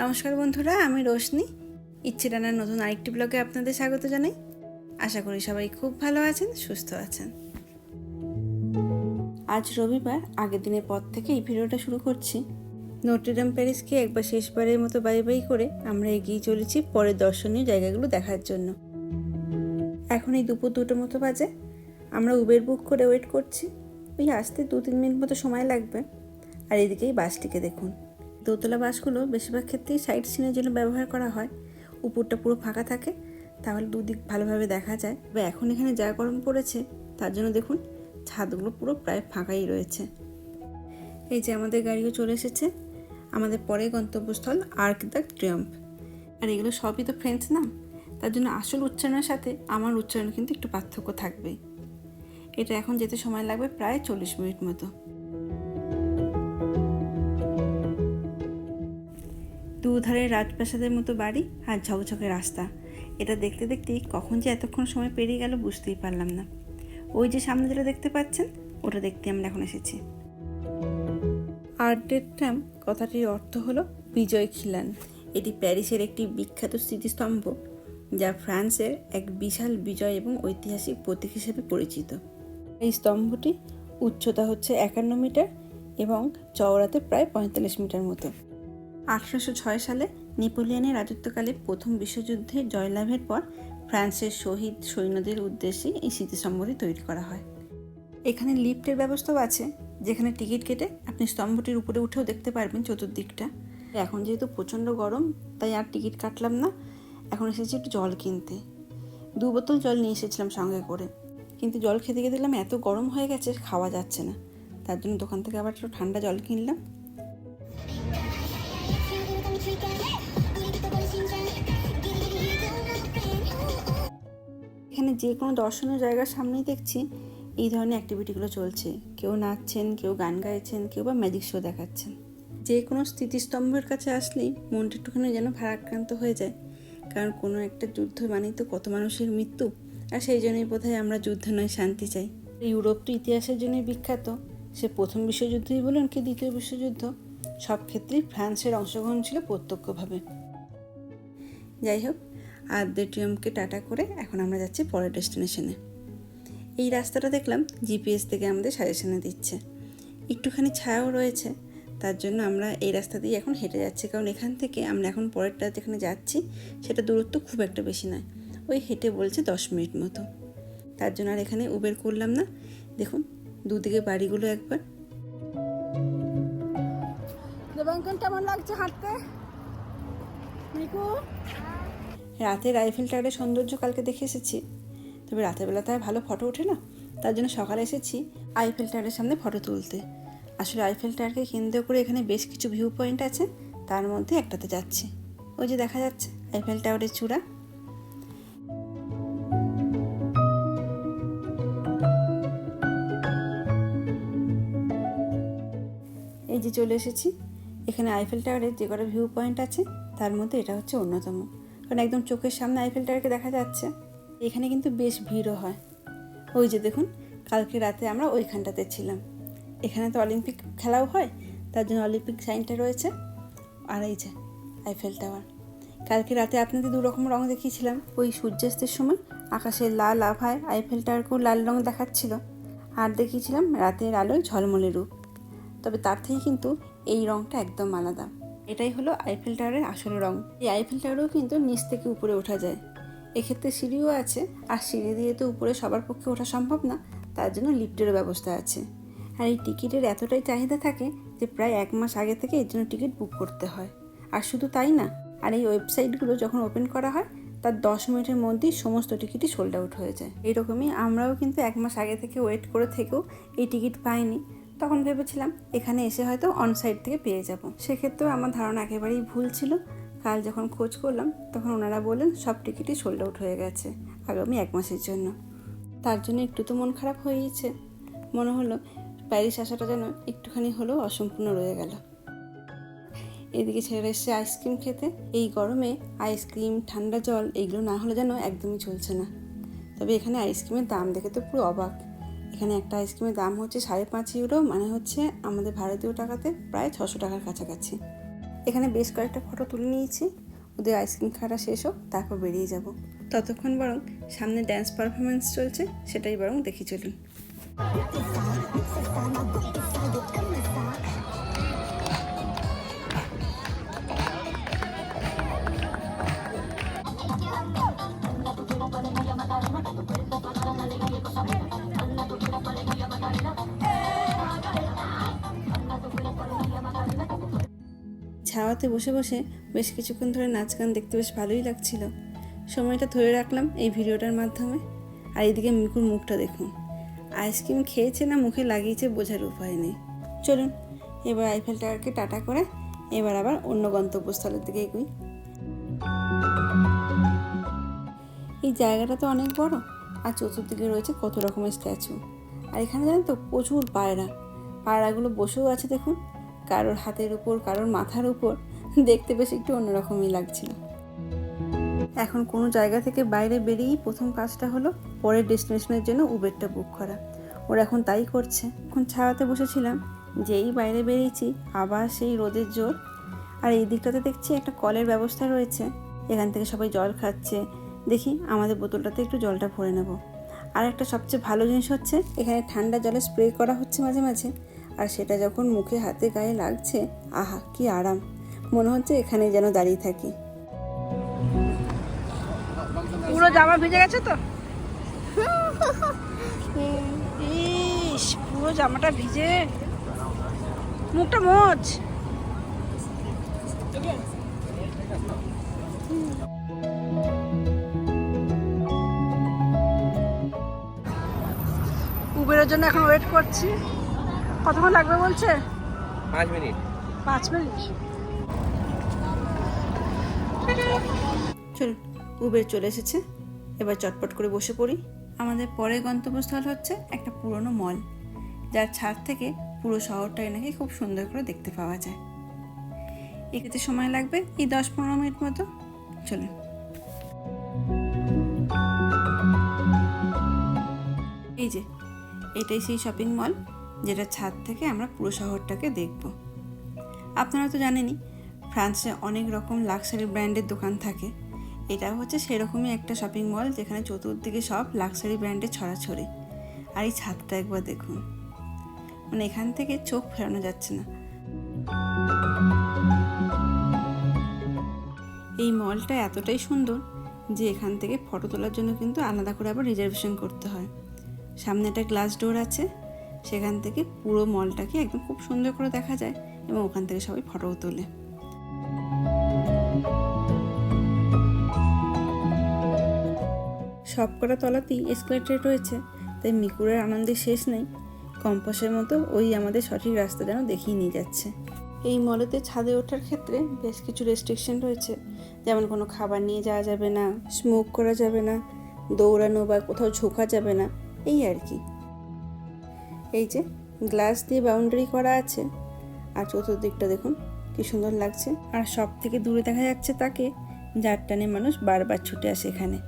নমস্কার বন্ধুরা, আমি রোশনি। ইচ্ছে রান্নার নতুন আরেকটি ব্লগে আপনাদের স্বাগত জানাই। আশা করি সবাই খুব ভালো আছেন, সুস্থ আছেন। আজ রবিবার, আগের দিনের পর থেকে এই ভিডিওটা শুরু করছি। নটরডাম প্যারিসকে একবার শেষবারের মতো বাই বাই করে আমরা এগিয়ে চলেছি পরের দর্শনীয় জায়গাগুলো দেখার জন্য। এখন এই দুপুর দুটো মতো বাজে। আমরা উবের বুক করে ওয়েট করছি। ওই আসতে দু তিন মিনিট মতো সময় লাগবে। আর এদিকেই বাসটিকে দেখুন। দোতলা বাসগুলো বেশিরভাগ ক্ষেত্রেই সাইড সিনের জন্য ব্যবহার করা হয়। উপরটা পুরো ফাঁকা থাকে, তাহলে দুদিক ভালোভাবে দেখা যায়। বা এখন এখানে যা গরম পড়েছে, তার জন্য দেখুন, ছাদগুলো পুরো প্রায় ফাঁকাই রয়েছে। এই যে আমাদের গাড়িও চলে এসেছে, আমাদের পরে গন্তব্যস্থল আর্ক দ্য ট্রিয়াম্প আর এগুলো সবই তো ফ্রেঞ্চ নাম তার জন্য আসল উচ্চারণের সাথে আমার উচ্চারণ কিন্তু একটু পার্থক্য থাকবেই। এটা এখন যেতে সময় লাগবে প্রায় চল্লিশ মিনিট মতো। দুধারে রাজপ্রাসাদের মতো বাড়ি আর ঝকঝকে রাস্তা। এটা দেখতে দেখতেই কখন যে এতক্ষণ সময় পেরিয়ে গেল বুঝতেই পারলাম না। ওই যে সামনে যেটা দেখতে পাচ্ছেন, ওটা দেখতে আমরা এখন এসেছি। আর্টের ট্রাম কথাটির অর্থ হলো বিজয় খিলান। এটি প্যারিসের একটি বিখ্যাত স্মৃতিস্তম্ভ, যা ফ্রান্সের এক বিশাল বিজয় এবং ঐতিহাসিক প্রতীক হিসেবে পরিচিত। এই স্তম্ভটি উচ্চতা হচ্ছে একান্ন মিটার এবং চওড়াতে প্রায় পঁয়তাল্লিশ মিটার মতো। আঠারোশো ছয় সালে নেপোলিয়নের রাজত্বকালে প্রথম বিশ্বযুদ্ধে জয়লাভের পর ফ্রান্সের শহীদ সৈন্যদের উদ্দেশ্যে এই স্মৃতিস্তম্ভটি তৈরি করা হয়। এখানে লিফটের ব্যবস্থাও আছে, যেখানে টিকিট কেটে আপনি স্তম্ভটির উপরে উঠেও দেখতে পারবেন চতুর্দিকটা। এখন যেহেতু প্রচণ্ড গরম, তাই আর টিকিট কাটলাম না। এখন এসেছি একটু জল কিনতে। দু বোতল জল নিয়ে এসেছিলাম সঙ্গে করে। কিন্তু জল খেতে গিয়ে দেখলাম এত গরম হয়ে গেছে, খাওয়া যাচ্ছে না। তার জন্য দোকান থেকে আবার একটু ঠান্ডা জল কিনলাম। এখানে যে কোনো দর্শনীয় জায়গার সামনেই দেখছি এই ধরনের অ্যাক্টিভিটিগুলো চলছে। কেউ নাচছেন, কেউ গান গাইছেন, কেউ বা ম্যাজিক শো দেখাচ্ছেন। যে কোনো স্থিতিস্তম্ভের কাছে আসলেই মনটা একটুখানি যেন ভারাক্রান্ত হয়ে যায়। কারণ কোনো একটা যুদ্ধ মানেই তো কত মানুষের মৃত্যু। আর সেই জন্যই বোধহয় আমরা যুদ্ধ নয়, শান্তি চাই। ইউরোপ তো ইতিহাসের জন্যই বিখ্যাত। সে প্রথম বিশ্বযুদ্ধই বলুন কি দ্বিতীয় বিশ্বযুদ্ধ? সব ক্ষেত্রেই ফ্রান্সের অংশগ্রহণ ছিল প্রত্যক্ষভাবে। যাই হোক আদ্যটিয়ামকে টাটা করে এখন আমরা যাচ্ছি পরের ডেস্টিনেশনে। এই রাস্তাটা দেখলাম জিপিএস থেকে আমাদের সাজেশনে দিচ্ছে। একটুখানি ছায়াও রয়েছে তার জন্য আমরা এই রাস্তা দিয়ে এখন হেঁটে যাচ্ছি। কারণ এখান থেকে আমরা এখন পরেরটা যেখানে যাচ্ছি সেটা দূরত্ব খুব একটা বেশি নয়। ওই হেঁটে বলছে দশ মিনিট মতো। তার জন্য আর এখানে উবের করলাম না। দেখুন দুদিকে বাড়িগুলো একবার। দেবাঙ্কন কেমন লাগছে হাঁটতে? মিকু রাতের আইফেল টাওয়ারের সৌন্দর্য কালকে দেখে এসেছি। তবে রাতের বেলা তো আর ভালো ফটো ওঠে না, তার জন্য সকালে এসেছি আইফেল টাওয়ারের সামনে ফটো তুলতে। আসলে আইফেল টাওয়ারকে কেন্দ্র করে এখানে বেশ কিছু ভিউ পয়েন্ট আছে, তার মধ্যে একটাতে যাচ্ছি। ওই যে দেখা যাচ্ছে, আইফেল টাওয়ারের চূড়া। এই যে চলে এসেছি, এখানে আইফেল টাওয়ারের যে কটা ভিউ পয়েন্ট আছে, তার মধ্যে এটা হচ্ছে অন্যতম। কারণ একদম চোখের সামনে আইফেল টাওয়ারকে দেখা যাচ্ছে, এখানে কিন্তু বেশ ভিড়ও হয়। ওই যে দেখুন, কালকে রাতে আমরা ওইখানটাতে ছিলাম। এখানে তো অলিম্পিক খেলাও হয়, তার জন্য অলিম্পিক সাইনটা রয়েছে। আর এই যে আইফেল টাওয়ার কালকে রাতে আপনাদের দু রকম রং দেখিয়েছিলাম। ওই সূর্যাস্তের সময় আকাশে লাল আভায় আইফেল টাওয়ারকেও লাল রং দেখাচ্ছিল। আর দেখিয়েছিলাম রাতের আলোয় ঝলমলে রূপ। তবে তার থেকে কিন্তু এই রংটা একদম আলাদা। এটাই হলো আইফেল টাওয়ারের আসল রং। এই আইফেল টাওয়ারেও কিন্তু নিচ থেকে উপরে ওঠা যায়। এক্ষেত্রে সিঁড়িও আছে, আর সিঁড়ি দিয়ে তো উপরে সবার পক্ষে ওঠা সম্ভব না, তার জন্য লিফটেরও ব্যবস্থা আছে। আর এই টিকিটের এতটাই চাহিদা থাকে যে প্রায় এক মাস আগে থেকে এর জন্য টিকিট বুক করতে হয়। আর শুধু তাই না, আর এই ওয়েবসাইটগুলো যখন ওপেন করা হয়, তার দশ মিনিটের মধ্যেই সমস্ত টিকিটই সোল্ড আউট হয়ে যায়। এইরকমই আমরাও কিন্তু এক মাস আগে থেকে ওয়েট করে থেকেও এই টিকিট পাইনি। তখন ভেবেছিলাম এখানে এসে হয়তো অন সাইড থেকে পেয়ে যাব। সেক্ষেত্রেও আমার ধারণা একেবারেই ভুল ছিল। কাল যখন খোঁজ করলাম, তখন ওনারা বললেন, সব টিকিটই সোল্ড আউট হয়ে গেছে আগামী এক মাসের জন্য। তার জন্য একটু তো মন খারাপ হয়েইছে। মনে হলো প্যারিস আসাটা যেন একটুখানি হলেও অসম্পূর্ণ রয়ে গেল। এদিকে ছেড়ে এসছে আইসক্রিম খেতে। এই গরমে আইসক্রিম ঠান্ডা জল এইগুলো না হলে যেন একদমই চলছে না। তবে এখানে আইসক্রিমের দাম দেখে তো পুরো অবাক। এখানে একটা আইসক্রিমের দাম হচ্ছে সাড়ে পাঁচ ইউরো মানে হচ্ছে আমাদের ভারতীয় টাকাতে প্রায় ছশো টাকার কাছাকাছি। এখানে বেশ কয়েকটা ফটো তুলে নিয়েছি। ওদের আইসক্রিম খাওয়াটা শেষ হোক, তারপর বেরিয়ে যাব। ততক্ষণ বরং সামনে ড্যান্স পারফরমেন্স চলছে, সেটাই বরং দেখি চলুন। ছাওয়াতে বসে বসে বেশ কিছুক্ষণ ধরে নাচ গান দেখতে বেশ ভালোই লাগছিল। সময়টা ধরে রাখলাম এই ভিডিওটার মাধ্যমে। আর এইদিকে মিকুর মুখটা দেখুন। আইসক্রিম খেয়েছে না মুখে লাগিয়েছে বোঝার উপায় নেই। চলুন, এবার আইফেল টাওয়ারকে টাটা করে এবার আবার অন্য গন্তব্যস্থলের দিকে এগুই। এই জায়গাটা তো অনেক বড়, আর চতুর্দিকে রয়েছে কত রকমের স্ট্যাচু। আর এখানে জানেন তো প্রচুর পায়রা। পায়রাগুলো বসেও আছে দেখুন, কারোর হাতের উপর, কারোর মাথার উপর। দেখতে বেশ একটু অন্যরকমই লাগছিল। এখন কোনো জায়গা থেকে বাইরে বেরিয়েই প্রথম কাজটা হলো পরের ডেস্টিনেশনের জন্য উবেরটা বুক করা। ওরা এখন তাই করছে। এখন ছাওয়াতে বসেছিলাম, যেই বাইরে বেরিয়েছি, আবার সেই রোদের জোর। আর এই দিকটাতে দেখছি একটা কলের ব্যবস্থা রয়েছে। এখান থেকে সবাই জল খাচ্ছে। দেখি আমাদের বোতলটাতে একটু জলটা ভরে নেব। আর একটা সবচেয়ে ভালো জিনিস হচ্ছে, এখানে ঠান্ডা জলে স্প্রে করা হচ্ছে মাঝে মাঝে। আর সেটা যখন মুখে, হাতে, গায়ে লাগছে, আহা, কি আরাম। মনে হচ্ছে এখানে যেন দাঁড়িয়ে থাকি। পুরো জামা ভিজে গেছে তো? ইস পুরো জামাটা ভিজে। মুখটা মোচ। উবেরের জন্য এখন ওয়েট করছি। কতক্ষণ লাগবে বলছে? পাঁচ মিনিট। পাঁচ মিনিট। চলুন, উবের চলে এসেছে। এবার চটপট করে বসে পড়ি। আমাদের পরের গন্তব্যস্থল হচ্ছে একটা পুরনো মল, যার ছাদ থেকে পুরো শহরটাই নাকি খুব সুন্দর করে দেখতে পাওয়া যায়। এক্ষেত্রে সময় লাগবে এই দশ পনেরো মিনিট মতো। চলুন। এই যে, এটাই সেই শপিং মল যেটা ছাদ থেকে আমরা পুরো শহরটাকে দেখব। আপনারা তো জানেনই ফ্রান্সে অনেক রকম লাক্সারি ব্র্যান্ডের দোকান থাকে। এটা হচ্ছে সেরকমই একটা শপিং মল যেখানে চতুর্দিকে সব লাক্সারি ব্র্যান্ডের ছড়াছড়ি। আর এই ছাদটা একবার দেখুন। মানে এখান থেকে চোখ ফেরানো যাচ্ছে না। এই মলটা এতটাই সুন্দর যে এখান থেকে ফটো তোলার জন্য কিন্তু আলাদা করে আবার রিজার্ভেশন করতে হয়। সামনে একটা গ্লাস ডোর আছে। সেখান থেকে পুরো মলটাকে একদম খুব সুন্দর করে দেখা যায় এবং ওখান থেকে সবাই ফটোও তোলে। সব কটা তলাতেই এসকেলেটার রয়েছে, তাই মিকুরের আনন্দে শেষ নেই। কম্পাসের মতো ওই আমাদের সঠিক রাস্তা যেন দেখিয়ে নিয়ে যাচ্ছে। এই মলেতে ছাদে ওঠার ক্ষেত্রে বেশ কিছু রেস্ট্রিকশন রয়েছে, যেমন কোনো খাবার নিয়ে যাওয়া যাবে না স্মোক করা যাবে না, দৌড়ানো বা কোথাও ঝোঁকা যাবে না, এই আর কি। এই যে গ্লাস দিয়ে বাউন্ডারি করা আছে, আর চতুর্দিকটা দেখুন কি সুন্দর লাগছে। আর সব থেকে দূরে দেখা যাচ্ছে তাকে, যার টানে মানুষ বারবার ছুটে আসে এখানে।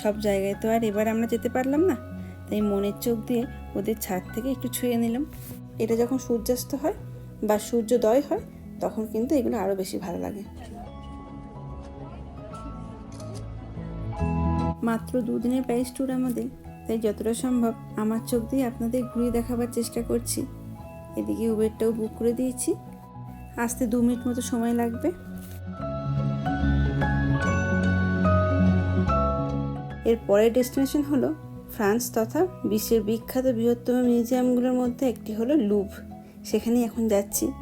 সব জায়গায় তো আর এবার আমরা যেতে পারলাম না, তাই মনের চোখ দিয়ে ওদের ছাদ থেকে একটু ছুঁয়ে নিলাম। এটা যখন সূর্যাস্ত হয় বা সূর্যোদয় হয়, তখন কিন্তু এগুলো আরও বেশি ভালো লাগে। মাত্র দুদিনের প্যারিস ট্যুর আমাদের, তাই যতটা সম্ভব আমার চোখ দিয়ে আপনাদের ঘুরিয়ে দেখাবার চেষ্টা করছি। এদিকে উবেরটাও বুক করে দিয়েছি। আসতে দু মিনিট মতো সময় লাগবে। এর পরের ডেস্টিনেশন হলো ফ্রান্স তথা বিশ্বের বিখ্যাত বৃহত্তম মিউজিয়ামগুলোর মধ্যে একটি হলো লুভ। সেখানেই এখন যাচ্ছি।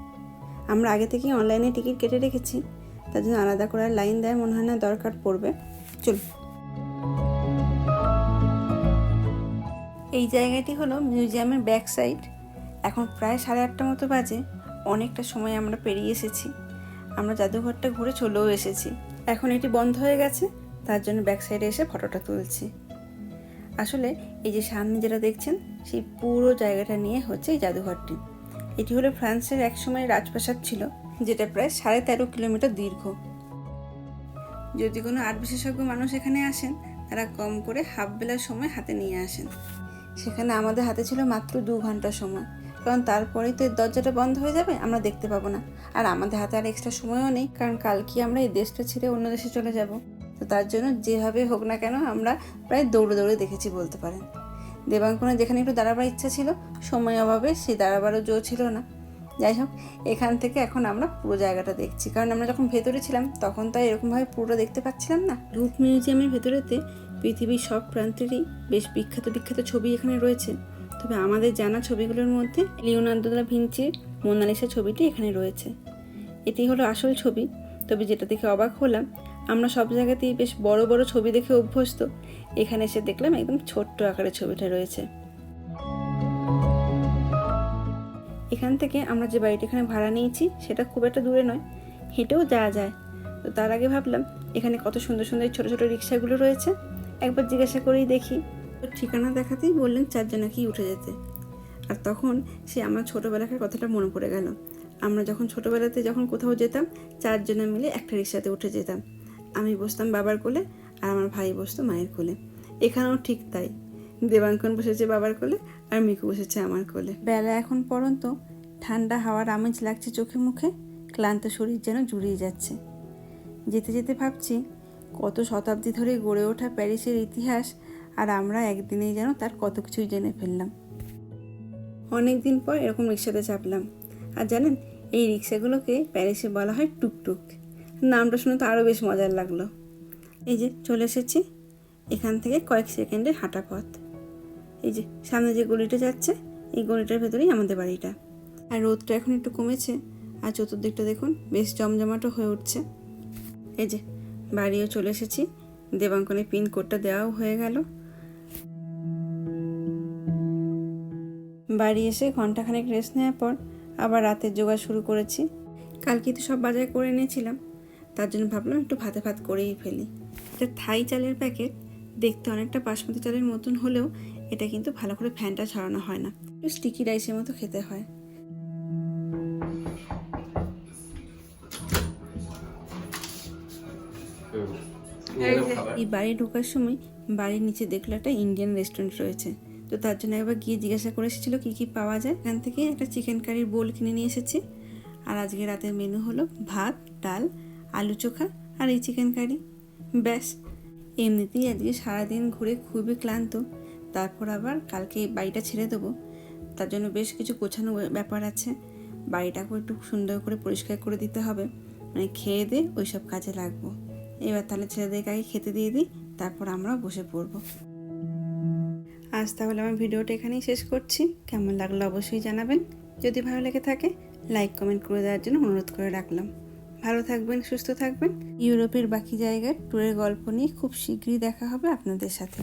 আমরা আগে থেকেই অনলাইনে টিকিট কেটে রেখেছি। তার জন্য আলাদা করে আর লাইন দেওয়ার মনে হয় না, দরকার পড়বে। চলুন। এই জায়গাটি হলো মিউজিয়ামের ব্যাক সাইড। এখন প্রায় সাড়ে আটটা মতো বাজে। অনেকটা সময় আমরা পেরিয়ে এসেছি। আমরা জাদুঘরটা ঘুরে চলেও এসেছি। এখন এটি বন্ধ হয়ে গেছে, তার জন্য ব্যাক সাইডে এসে ফটোটা তুলছি। আসলে এই যে সামনে যেটা দেখছেন, সেই পুরো জায়গাটা নিয়ে হচ্ছে এই জাদুঘরটি। এটি হলো ফ্রান্সের একসময় রাজপ্রাসাদ ছিল, যেটা প্রায় সাড়ে তেরো কিলোমিটার দীর্ঘ। যদি কোনো আর্ট বিশেষজ্ঞ মানুষ এখানে আসেন, তারা কম করে হাফ বেলার সময় হাতে নিয়ে আসেন। সেখানে আমাদের হাতে ছিল মাত্র দু ঘণ্টা সময়। কারণ তারপরেই তো এর দরজাটা বন্ধ হয়ে যাবে, আমরা দেখতে পাবো না। আর আমাদের হাতে আর এক্সট্রা সময়ও নেই, কারণ কালকে আমরা এই দেশটা ছেড়ে অন্য দেশে চলে যাব। তো তার জন্য যেভাবে হোক না কেন আমরা প্রায় দৌড়ে দৌড়ে দেখেছি বলতে পারেন। দেবাঙ্কনের যেখানে একটু দাঁড়াবার ইচ্ছা ছিল, সময় অভাবে সেই দাঁড়াবারও জো ছিল না। যাই হোক, এখান থেকে এখন আমরা পুরো জায়গাটা দেখছি। কারণ আমরা যখন ভেতরে ছিলাম, তখন তো এরকমভাবে পুরোটা দেখতে পাচ্ছিলাম না। রুট মিউজিয়ামের ভেতরেতে পৃথিবীর সব প্রান্তেরই বেশ বিখ্যাত বিখ্যাত ছবি এখানে রয়েছে। তবে আমাদের জানা ছবিগুলোর মধ্যে লিওনার্দো দা ভিঞ্চির মোনালিসা ছবিটি এখানে রয়েছে। এটি হলো আসল ছবি, তবে যেটা দেখে অবাক হলাম, আমরা সব জায়গাতেই বেশ বড় বড় ছবি দেখে অভ্যস্ত। এখানে এসে দেখলাম একদম ছোট্ট আকারের ছবিটা রয়েছে। এখান থেকে আমরা যে বাড়িটা এখানে ভাড়া নিয়েছি, সেটা খুব একটা দূরে নয়, হেঁটেও যাওয়া যায়। তো তার আগে ভাবলাম, এখানে কত সুন্দর সুন্দর ছোট ছোট রিক্সাগুলো রয়েছে, একবার জিজ্ঞাসা করেই দেখি। ঠিকানা দেখাতেই বললেন চারজনাকেই উঠে যেতে। আর তখন সে আমার ছোটোবেলাকার কথাটা মনে পড়ে গেল। আমরা যখন ছোটোবেলাতে যখন কোথাও যেতাম, চারজনে মিলে একটা রিক্সাতে উঠে যেতাম। আমি বসতাম বাবার কোলে আর আমার ভাই বসতো মায়ের কোলে। এখানেও ঠিক তাই। দেবাঙ্কন বসেছে বাবার কোলে আর মিকু বসেছে আমার কোলে। বেলা এখন পর্যন্ত ঠান্ডা হাওয়ার আমেজ লাগছে চোখে মুখে, ক্লান্ত শরীর যেন জুড়িয়ে যাচ্ছে। যেতে যেতে ভাবছি, কত শতাব্দী ধরে গড়ে ওঠা প্যারিসের ইতিহাস আর আমরা একদিনেই যেন তার কত কিছুই জেনে ফেললাম। অনেক দিন পর এরকম রিক্সাতে চাপলাম। আর জানেন, এই রিক্সাগুলোকে প্যারিসে বলা হয় টুকটুক। নামটা শুনে তো আরও বেশ মজার লাগল। এই যে চলে এসেছি, এখান থেকে কয়েক সেকেন্ডের হাঁটা পথ। এই যে সামনে যে গলিটা যাচ্ছে, এই গলিটার ভেতরেই আমাদের বাড়িটা। আর রোদটা এখন একটু কমেছে, আর চতুর্দিকটা দেখুন বেশ জমজমাটো হয়ে উঠছে। এই যে বাড়িও চলে এসেছি দেবাঙ্কনে পিন কোডটা দেওয়াও হয়ে গেল। বাড়ি এসে ঘন্টাখানেক রেস্ট নেওয়ার পর আবার রাতের জোগাড় শুরু করেছি। কালকে তো সব বাজার করে এনেছিলাম। তার জন্য ভাবলাম একটু ভাতে ভাত করেই ফেলি। এটা থাই চালের প্যাকেট দেখতে অনেকটা বাসমতি চালের মতন হলেও এটা কিন্তু ভালো করে ফ্যানটা ছড়ানো হয় না। একটু স্টিকি রাইসের মতো খেতে হয়। এই বাড়ি ঢোকার সময় বাড়ির নিচে দেখল একটা ইন্ডিয়ান রেস্টুরেন্ট রয়েছে। তো তার জন্য একবার গিয়ে জিজ্ঞাসা করে এসেছিল কী কী পাওয়া যায়। এখান থেকে একটা চিকেন কারির বোল কিনে নিয়ে এসেছি। আর আজকে রাতের মেনু হলো ভাত, ডাল, আলু চোখা আর এই চিকেন কারি ব্যাস, এমনিতেই আজকে সারাদিন ঘুরে খুবই ক্লান্ত। তারপর আবার কালকে বাড়িটা ছেড়ে দেবো। তার জন্য বেশ কিছু গোছানো ব্যাপার আছে। বাড়িটাকেও একটু সুন্দর করে পরিষ্কার করে দিতে হবে। মানে খেয়ে দিয়ে ওই সব কাজে লাগবো। এবার তাহলে ছেলেদেরকে আগে খেতে দিয়ে দিই, তারপর আমরাও বসে পড়ব। আজ তাহলে আমার ভিডিওটা এখানেই শেষ করছি। কেমন লাগল অবশ্যই জানাবেন। যদি ভালো লেগে থাকে লাইক কমেন্ট করে দেওয়ার জন্য অনুরোধ করে রাখলাম। ভালো থাকবেন, সুস্থ থাকবেন। ইউরোপের বাকি জায়গার ট্যুরের গল্প নিয়ে খুব শীঘ্রই দেখা হবে আপনাদের সাথে।